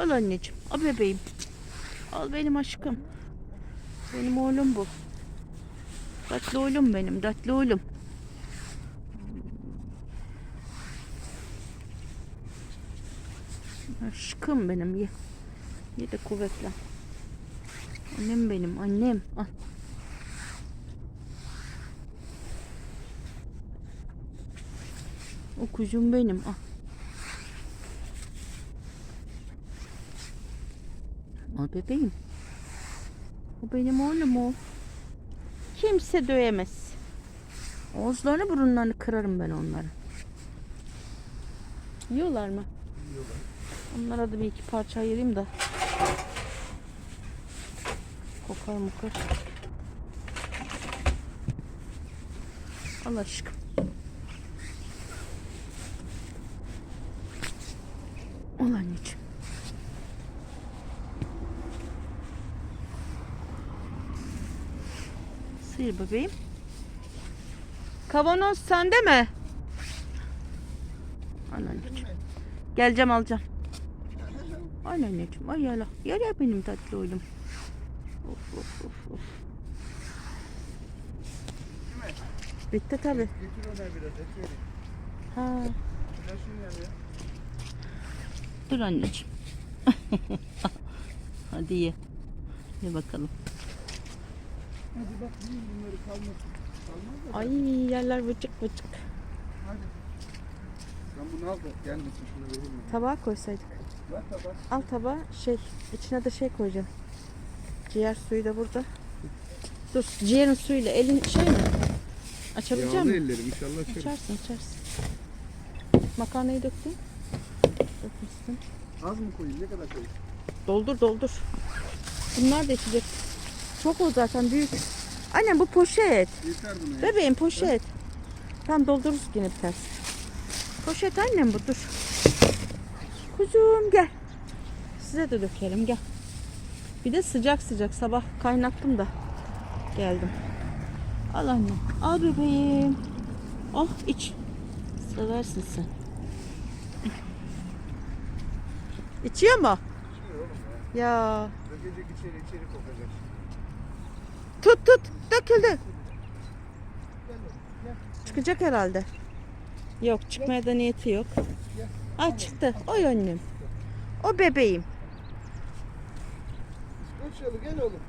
Al anneciğim. Al bebeğim. Al benim aşkım. Benim oğlum bu. Tatlı oğlum benim. Tatlı oğlum. Aşkım benim ye. Ye de kuvvetlen. Annem benim annem. Al. O kuzum benim. Al. Al bebeğim. O benim oğlum o. Kimse dövemez. Ağızlarını burunlarını kırarım ben onların. Yiyorlar mı? Onlara da bir iki parça ayırayım da. Kokar mukar. Al aşkım. Al anneciğim. Sıyır bebeğim. Kavanoz sende mi? Anneciğim. Geleceğim alacağım. Al anneciğim. Ay yala. Yala benim tatlı oğlum. Of of of of. Bitti tabi. Ha. Dur anneciğim. Hadi ye. Ye bakalım. Hadi bak yiyin bunları kalmasın. Kalmaz da. Ay yerler vıcık vıcık. Hadi. Sen bunu al da gelmesin şunu vereyim mi? Tabağa koysaydık. Ver tabak. Al tabağa şey içine de şey koyacağım. Ciğer suyu da burada. Dur ciğerin suyuyla elin şey mi? Açabilecek Yağlı misin? ellerim inşallah açarım. Açarsın açarsın. Makarnayı döktün. Dökmüşsün. Az mı koyayım? Ne kadar koyayım? Doldur doldur. Bunlar da içecek. Çok o zaten büyük. Annem bu poşet. Yeter buna ya. Bebeğim poşet. Tam doldururuz yine biter. Poşet annem bu dur. Kuzum gel. Size de dökelim gel. Bir de sıcak sıcak sabah kaynattım da geldim. Al annem. Al bebeğim. Oh iç. Seversin sen. İçiyor mu? İçmiyor oğlum ya. Ya. Dökecek içeri içeri kokacak. Tut tut. Döküldü. Çıkacak herhalde. Yok çıkmaya da niyeti yok. Ay çıktı. Oy annem. O bebeğim. Gel oğlum.